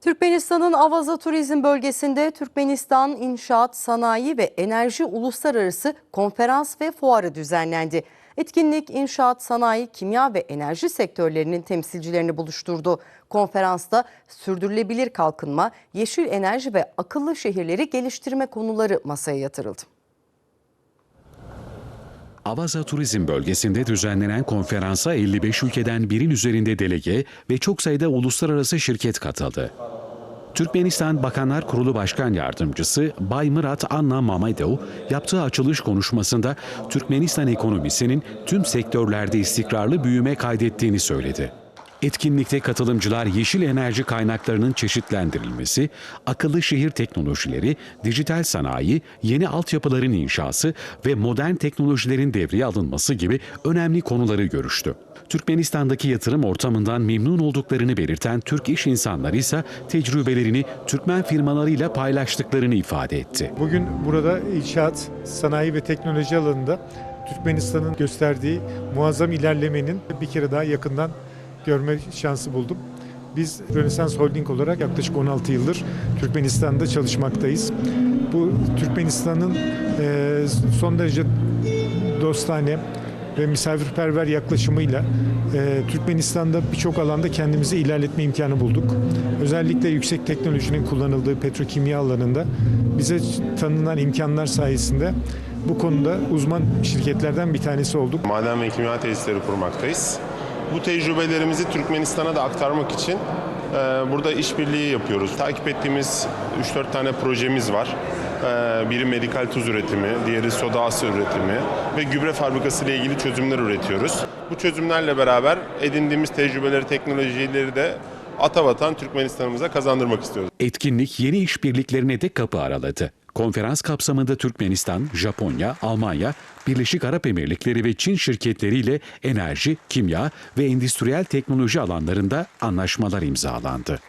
Türkmenistan'ın Avaza Turizm bölgesinde Türkmenistan İnşaat, Sanayi ve Enerji Uluslararası Konferans ve Fuarı düzenlendi. Etkinlik inşaat, sanayi, kimya ve enerji sektörlerinin temsilcilerini buluşturdu. Konferansta sürdürülebilir kalkınma, yeşil enerji ve akıllı şehirleri geliştirme konuları masaya yatırıldı. Avaza Turizm bölgesinde düzenlenen konferansa 55 ülkeden birin üzerinde delege ve çok sayıda uluslararası şirket katıldı. Türkmenistan Bakanlar Kurulu Başkan Yardımcısı Bay Murat Anna Mamedov yaptığı açılış konuşmasında Türkmenistan ekonomisinin tüm sektörlerde istikrarlı büyüme kaydettiğini söyledi. Etkinlikte katılımcılar yeşil enerji kaynaklarının çeşitlendirilmesi, akıllı şehir teknolojileri, dijital sanayi, yeni altyapıların inşası ve modern teknolojilerin devreye alınması gibi önemli konuları görüştü. Türkmenistan'daki yatırım ortamından memnun olduklarını belirten Türk iş insanları ise tecrübelerini Türkmen firmalarıyla paylaştıklarını ifade etti. Bugün burada inşaat, sanayi ve teknoloji alanında Türkmenistan'ın gösterdiği muazzam ilerlemenin bir kere daha yakından görme şansı buldum. Biz Rönesans Holding olarak yaklaşık 16 yıldır Türkmenistan'da çalışmaktayız. Bu Türkmenistan'ın eee, son derece dostane ve misafirperver yaklaşımıyla eee, Türkmenistan'da birçok alanda kendimizi ilerletme imkanı bulduk. Özellikle yüksek teknolojinin kullanıldığı petrokimya alanında bize tanınan imkanlar sayesinde bu konuda uzman şirketlerden bir tanesi olduk. Maden ve kimya tesisleri kurmaktayız. Bu tecrübelerimizi Türkmenistan'a da aktarmak için e, burada işbirliği yapıyoruz. Takip ettiğimiz 3-4 tane projemiz var. E, biri medikal tuz üretimi, diğeri soda ası üretimi ve gübre fabrikası ile ilgili çözümler üretiyoruz. Bu çözümlerle beraber edindiğimiz tecrübeleri, teknolojileri de atavatan Türkmenistan'ımıza kazandırmak istiyoruz. Etkinlik yeni işbirliklerine de kapı araladı. Konferans kapsamında Türkmenistan, Japonya, Almanya, Birleşik Arap Emirlikleri ve Çin şirketleriyle enerji, kimya ve endüstriyel teknoloji alanlarında anlaşmalar imzalandı.